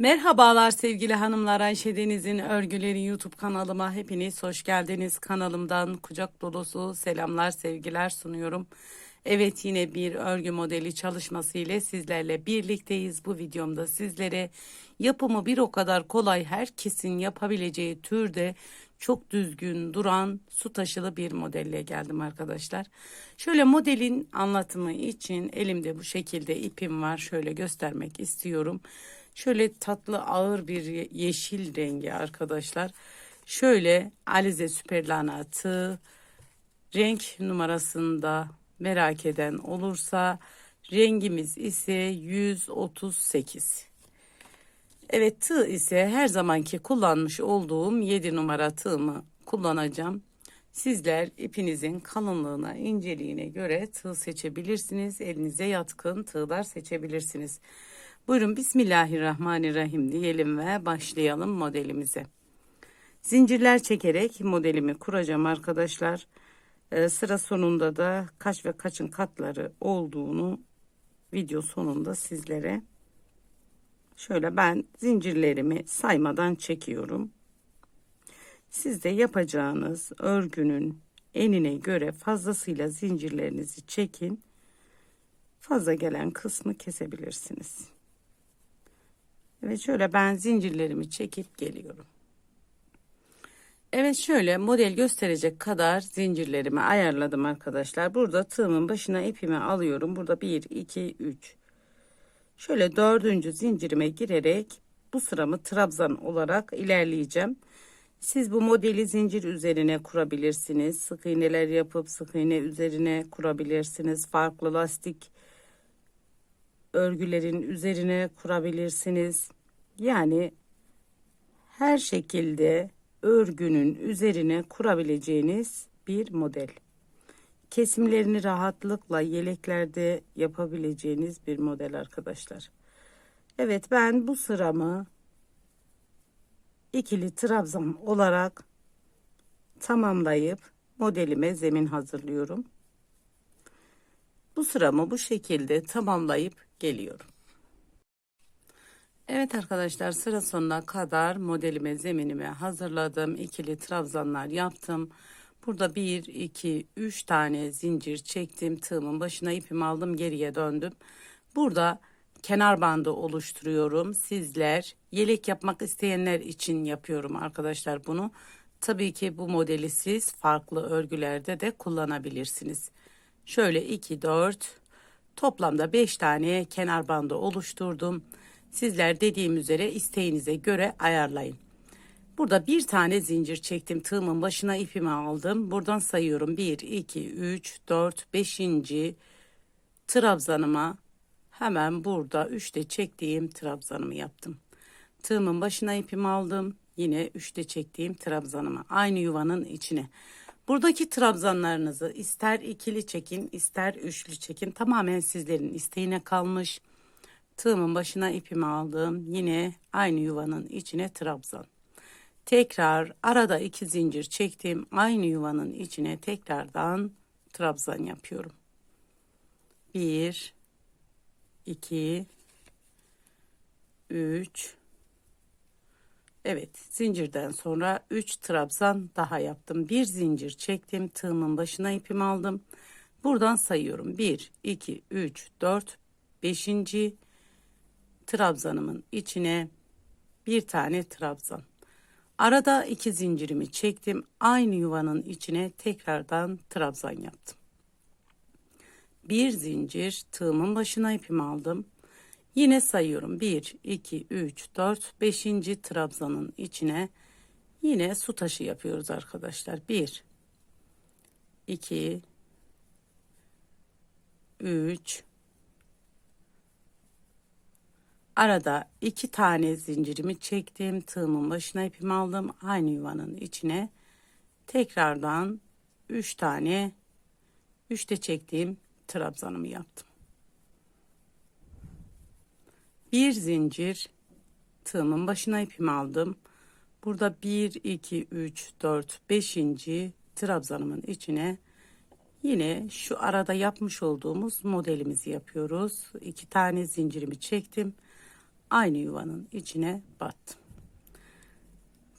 Merhabalar sevgili hanımlar Ayşe Deniz'in Örgüleri YouTube kanalıma hepiniz hoş geldiniz. Kanalımdan kucak dolusu selamlar sevgiler sunuyorum. Evet yine bir örgü modeli çalışması ile sizlerle birlikteyiz. Bu videomda sizlere yapımı bir o kadar kolay herkesin yapabileceği türde çok düzgün duran su taşılı bir modelle geldim arkadaşlar. Şöyle modelin anlatımı için elimde bu şekilde ipim var. Şöyle göstermek istiyorum. Şöyle tatlı ağır bir yeşil rengi arkadaşlar. Şöyle Alize Süperlana tığ renk numarasında merak eden olursa rengimiz ise 138. Evet tığ ise her zamanki kullanmış olduğum 7 numara tığımı kullanacağım. Sizler ipinizin kalınlığına, inceliğine göre tığ seçebilirsiniz. Elinize yatkın tığlar seçebilirsiniz. Buyurun Bismillahirrahmanirrahim diyelim ve başlayalım modelimize. Zincirler çekerek modelimi kuracağım arkadaşlar. Ee, sıra sonunda da kaç ve kaçın katları olduğunu video sonunda sizlere şöyle ben zincirlerimi saymadan çekiyorum. Siz de yapacağınız örgünün enine göre fazlasıyla zincirlerinizi çekin. Fazla gelen kısmı kesebilirsiniz. Evet şöyle ben zincirlerimi çekip geliyorum. Evet şöyle model gösterecek kadar zincirlerimi ayarladım arkadaşlar. Burada tığımın başına ipimi alıyorum. Burada 1, 2, 3. Şöyle dördüncü zincirime girerek bu sıramı trabzan olarak ilerleyeceğim. Siz bu modeli zincir üzerine kurabilirsiniz. Sık iğneler yapıp sık iğne üzerine kurabilirsiniz. Farklı lastik örgülerin üzerine kurabilirsiniz. Yani her şekilde örgünün üzerine kurabileceğiniz bir model. Kesimlerini rahatlıkla yeleklerde yapabileceğiniz bir model arkadaşlar. Evet ben bu sıramı ikili trabzan olarak tamamlayıp modelime zemin hazırlıyorum. Bu sıramı bu şekilde tamamlayıp geliyorum. Evet arkadaşlar sıra sonuna kadar modelime zeminimi hazırladım. İkili trabzanlar yaptım. Burada 1, 2, 3 tane zincir çektim. Tığımın başına ipimi aldım geriye döndüm. Burada kenar bandı oluşturuyorum. Sizler yelek yapmak isteyenler için yapıyorum arkadaşlar bunu. Tabii ki bu modeli siz farklı örgülerde de kullanabilirsiniz. Şöyle 2, 4 toplamda 5 tane kenar bandı oluşturdum. Sizler dediğim üzere isteğinize göre ayarlayın. Burada bir tane zincir çektim. Tığımın başına ipimi aldım. Buradan sayıyorum. 1, 2, 3, 4, 5. trabzanıma hemen burada 3'te çektiğim trabzanımı yaptım. Tığımın başına ipimi aldım. Yine 3'te çektiğim trabzanımı aynı yuvanın içine. Buradaki trabzanlarınızı ister ikili çekin ister üçlü çekin. Tamamen sizlerin isteğine kalmış. Tığımın başına ipimi aldım. Yine aynı yuvanın içine trabzan. Tekrar arada iki zincir çektim. Aynı yuvanın içine tekrardan trabzan yapıyorum. Bir, iki, üç. Evet zincirden sonra üç trabzan daha yaptım. Bir zincir çektim. Tığımın başına ipimi aldım. Buradan sayıyorum. Bir, iki, üç, dört, beşinci trabzanımın içine bir tane trabzan. Arada iki zincirimi çektim. Aynı yuvanın içine tekrardan trabzan yaptım. Bir zincir tığımın başına ipimi aldım. Yine sayıyorum. 1, 2, 3, 4, 5. trabzanın içine yine su taşı yapıyoruz arkadaşlar. 1, 2, 3, Arada iki tane zincirimi çektim. Tığımın başına ipimi aldım. Aynı yuvanın içine tekrardan üç tane üçte çektiğim trabzanımı yaptım. Bir zincir tığımın başına ipimi aldım. Burada 1, 2, 3, 4, 5. trabzanımın içine yine şu arada yapmış olduğumuz modelimizi yapıyoruz. İki tane zincirimi çektim aynı yuvanın içine battım.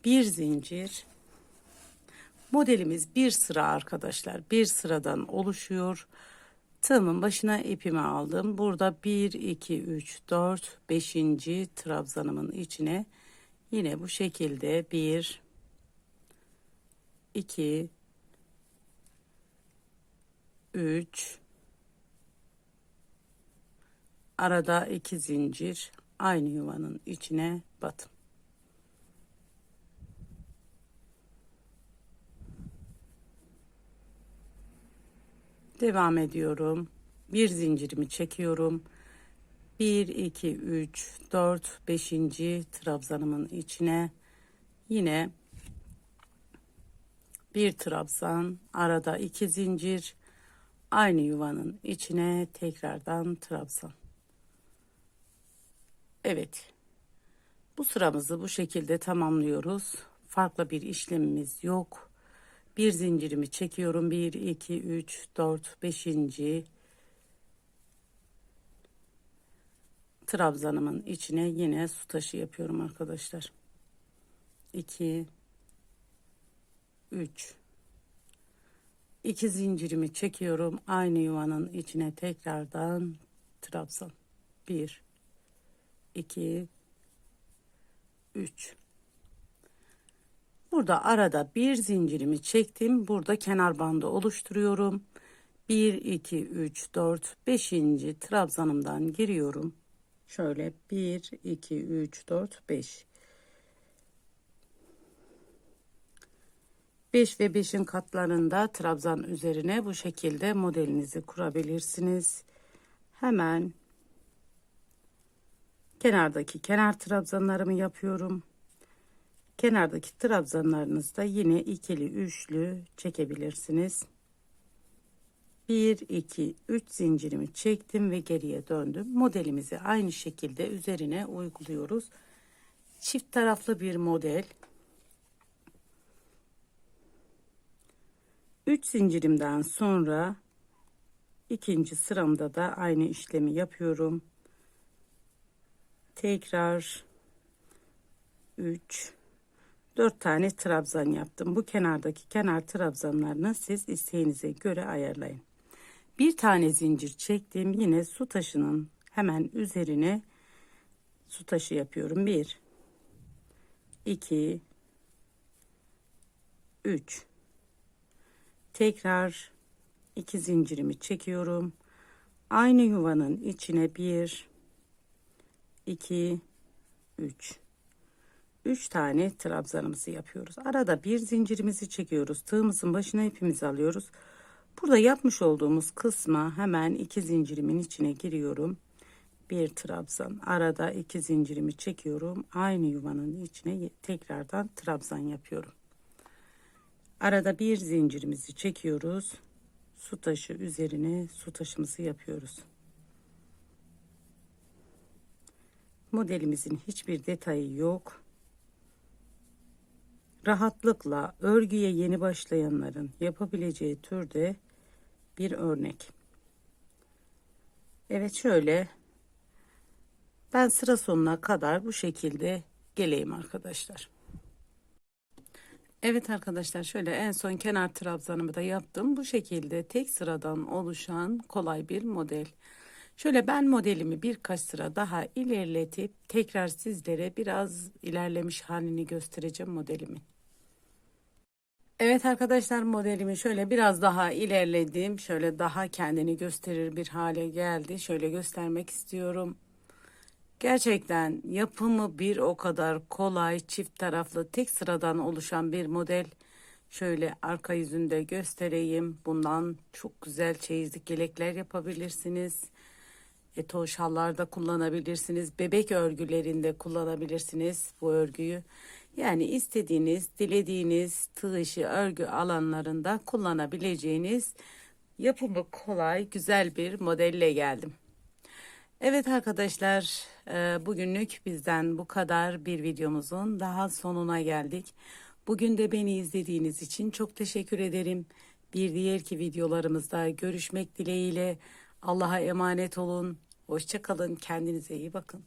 Bir zincir. Modelimiz bir sıra arkadaşlar. Bir sıradan oluşuyor. Tığımın başına ipimi aldım. Burada 1, 2, 3, 4, 5. trabzanımın içine yine bu şekilde 1, 2, 3, arada iki zincir aynı yuvanın içine batım. Devam ediyorum. Bir zincirimi çekiyorum. 1, 2, 3, 4, 5. trabzanımın içine yine bir trabzan arada iki zincir aynı yuvanın içine tekrardan trabzan. Evet. Bu sıramızı bu şekilde tamamlıyoruz. Farklı bir işlemimiz yok. Bir zincirimi çekiyorum. 1, 2, 3, 4, 5. Trabzanımın içine yine su taşı yapıyorum arkadaşlar. 2, 3, 2 zincirimi çekiyorum. Aynı yuvanın içine tekrardan trabzan. 1, 2, 3. Burada arada bir zincirimi çektim. Burada kenar bandı oluşturuyorum. 1, 2, 3, 4, 5. trabzanımdan giriyorum. Şöyle 1, 2, 3, 4, 5. 5 ve 5'in katlarında trabzan üzerine bu şekilde modelinizi kurabilirsiniz. Hemen kenardaki kenar trabzanlarımı yapıyorum. Kenardaki trabzanlarınızda yine ikili üçlü çekebilirsiniz. 1 2 3 zincirimi çektim ve geriye döndüm. Modelimizi aynı şekilde üzerine uyguluyoruz. Çift taraflı bir model. 3 zincirimden sonra ikinci sıramda da aynı işlemi yapıyorum. Tekrar 3 4 tane trabzan yaptım. Bu kenardaki kenar trabzanlarını siz isteğinize göre ayarlayın. Bir tane zincir çektim. Yine su taşının hemen üzerine su taşı yapıyorum. 1 2 3 tekrar iki zincirimi çekiyorum. Aynı yuvanın içine 1 2 3 3 tane trabzanımızı yapıyoruz. Arada bir zincirimizi çekiyoruz. Tığımızın başına ipimizi alıyoruz. Burada yapmış olduğumuz kısma hemen iki zincirimin içine giriyorum. Bir trabzan. Arada iki zincirimi çekiyorum. Aynı yuvanın içine tekrardan trabzan yapıyorum. Arada bir zincirimizi çekiyoruz. Su taşı üzerine su taşımızı yapıyoruz. Modelimizin hiçbir detayı yok rahatlıkla örgüye yeni başlayanların yapabileceği türde bir örnek. Evet şöyle ben sıra sonuna kadar bu şekilde geleyim arkadaşlar. Evet arkadaşlar şöyle en son kenar trabzanımı da yaptım. Bu şekilde tek sıradan oluşan kolay bir model. Şöyle ben modelimi birkaç sıra daha ilerletip tekrar sizlere biraz ilerlemiş halini göstereceğim modelimin. Evet arkadaşlar modelimi şöyle biraz daha ilerledim. Şöyle daha kendini gösterir bir hale geldi. Şöyle göstermek istiyorum. Gerçekten yapımı bir o kadar kolay, çift taraflı, tek sıradan oluşan bir model. Şöyle arka yüzünde göstereyim. Bundan çok güzel çeyizlik yelekler yapabilirsiniz. Eto şallarda kullanabilirsiniz. Bebek örgülerinde kullanabilirsiniz bu örgüyü. Yani istediğiniz, dilediğiniz tığ işi örgü alanlarında kullanabileceğiniz yapımı kolay, güzel bir modelle geldim. Evet arkadaşlar, e, bugünlük bizden bu kadar bir videomuzun daha sonuna geldik. Bugün de beni izlediğiniz için çok teşekkür ederim. Bir diğerki videolarımızda görüşmek dileğiyle Allah'a emanet olun. Hoşçakalın, kendinize iyi bakın.